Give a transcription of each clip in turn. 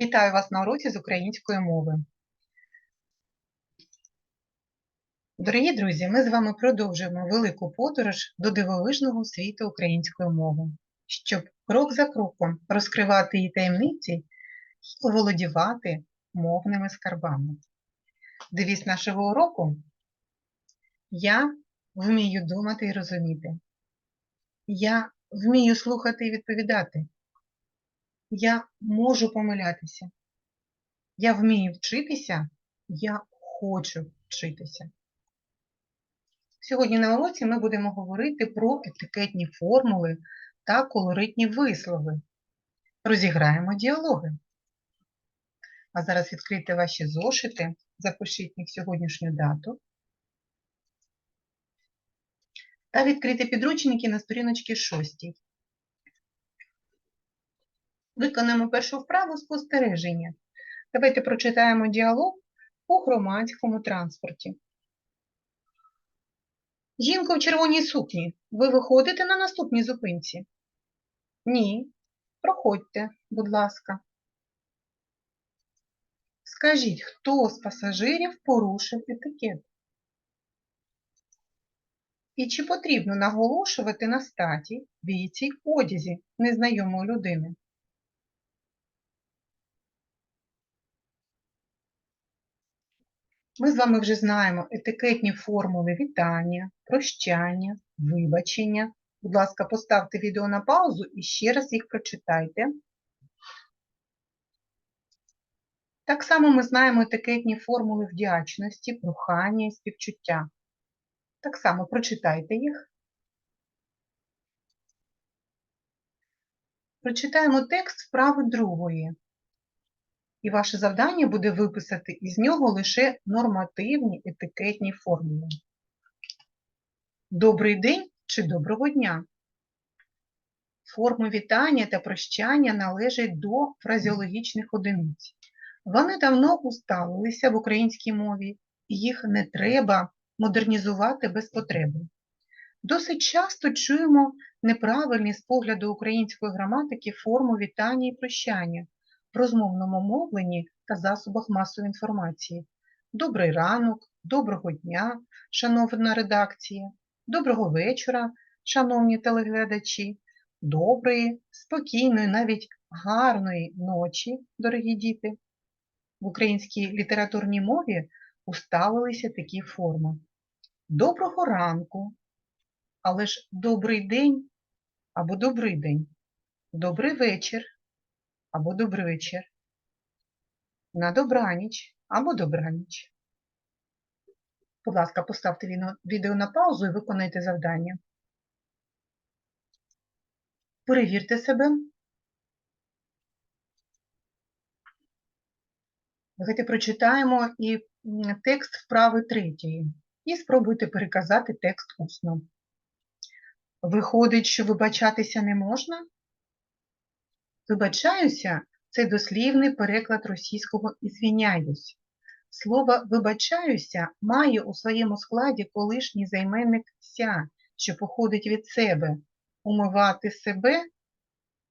Вітаю вас на уроці з української мови. Дорогі друзі, ми з вами продовжуємо велику подорож до дивовижного світу української мови, щоб крок за кроком розкривати її таємниці і оволодівати мовними скарбами. Девіз нашого уроку Я вмію думати і розуміти. Я вмію слухати і відповідати. Я можу помилятися. Я вмію вчитися, я хочу вчитися. Сьогодні на уроці ми будемо говорити про етикетні формули та колоритні вислови. Розіграємо діалоги. А зараз відкрийте ваші зошити, запишіть їх сьогоднішню дату. Та відкрийте підручники на сторіночці 6. Виконаємо першу вправу спостереження. Давайте прочитаємо діалог у громадському транспорті. Жінко в червоній сукні, ви виходите на наступній зупинці? Ні. Проходьте, будь ласка. Скажіть, хто з пасажирів порушив етикет? І чи потрібно наголошувати на статі, віці, одязі незнайомої людини? Ми з вами вже знаємо етикетні формули вітання, прощання, вибачення. Будь ласка, поставте відео на паузу і ще раз їх прочитайте. Так само ми знаємо етикетні формули вдячності, прохання і співчуття. Так само прочитайте їх. Прочитаємо текст вправи другої. І ваше завдання буде виписати із нього лише нормативні етикетні формули. Добрий день чи доброго дня. Форми вітання та прощання належать до фразеологічних одиниць. Вони давно усталилися в українській мові, і їх не треба модернізувати без потреби. Досить часто чуємо неправильні з погляду української граматики форму вітання і прощання в розмовному мовленні та засобах масової інформації. Добрий ранок, доброго дня, шановна редакція, доброго вечора, шановні телеглядачі, доброї, спокійної, навіть гарної ночі, дорогі діти. В українській літературній мові усталилися такі форми. Доброго ранку, але ж добрий день або добрий день, добрий вечір або добрий вечір, на добраніч або добраніч. Будь ласка, поставте відео на паузу і виконайте завдання. Перевірте себе. Давайте прочитаємо і текст вправи третьої. І спробуйте переказати текст усно. Виходить, що вибачатися не можна? Вибачаюся це дослівний переклад російського «ізвіняюсь». Слово вибачаюся має у своєму складі колишній займенник ся, що походить від себе. Умивати себе,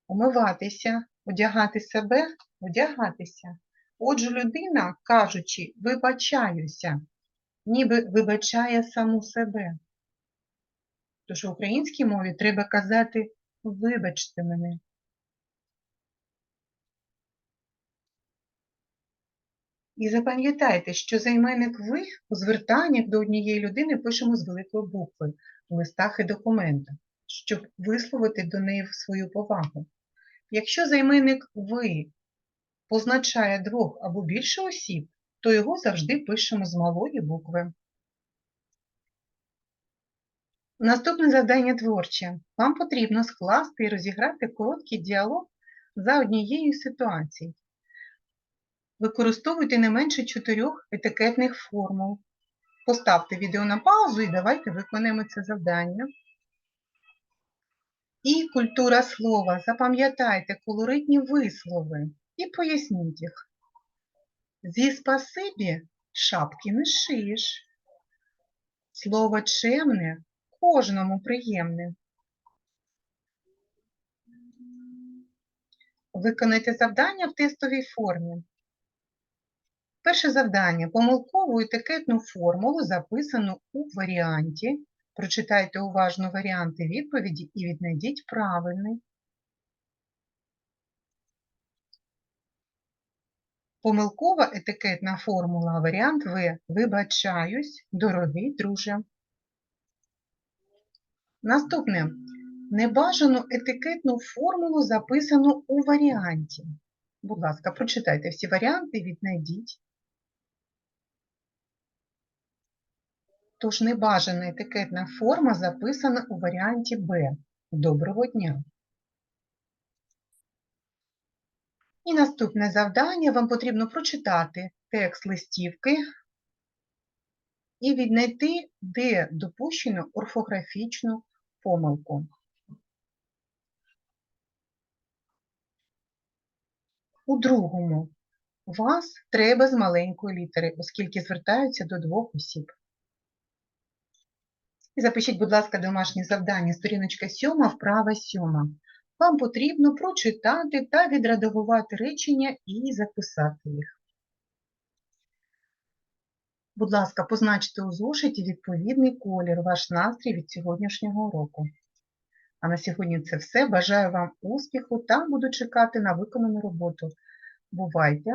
умиватися, одягати себе, одягатися. Отже, людина, кажучи, вибачаюся, ніби вибачає саму себе. Тож в українській мові треба казати вибачте мене. І запам'ятайте, що займенник ви у звертаннях до однієї людини пишемо з великої букви в листах і документах, щоб висловити до неї свою повагу. Якщо займенник ви позначає двох або більше осіб, то його завжди пишемо з малої букви. Наступне завдання творче. Вам потрібно скласти і розіграти короткий діалог за однією ситуацією. Використовуйте не менше чотирьох етикетних формул. Поставте відео на паузу і давайте виконаємо це завдання. І культура слова. Запам'ятайте колоритні вислови і поясніть їх. Зі спасибі шапки не шиєш. Слово чемне кожному приємне. Виконайте завдання в тестовій формі. Перше завдання. Помилкову етикетну формулу записану у варіанті. Прочитайте уважно варіанти відповіді і віднайдіть правильний. Помилкова етикетна формула, варіант В. Вибачаюсь, дорогий друже. Наступне. Небажану етикетну формулу записано у варіанті. Будь ласка, прочитайте всі варіанти, віднайдіть. Тож небажана етикетна форма записана у варіанті Б. Доброго дня. І наступне завдання. Вам потрібно прочитати текст листівки і віднайти, де допущено орфографічну помилку. У другому вас треба з маленької літери, оскільки звертаються до двох осіб. І запишіть, будь ласка, домашнє завдання, сторіночка 7, вправа 7. Вам потрібно прочитати та відредагувати речення і записати їх. Будь ласка, позначте у зошиті відповідний колір, ваш настрій від сьогоднішнього уроку. А на сьогодні це все. Бажаю вам успіху та буду чекати на виконану роботу. Бувайте!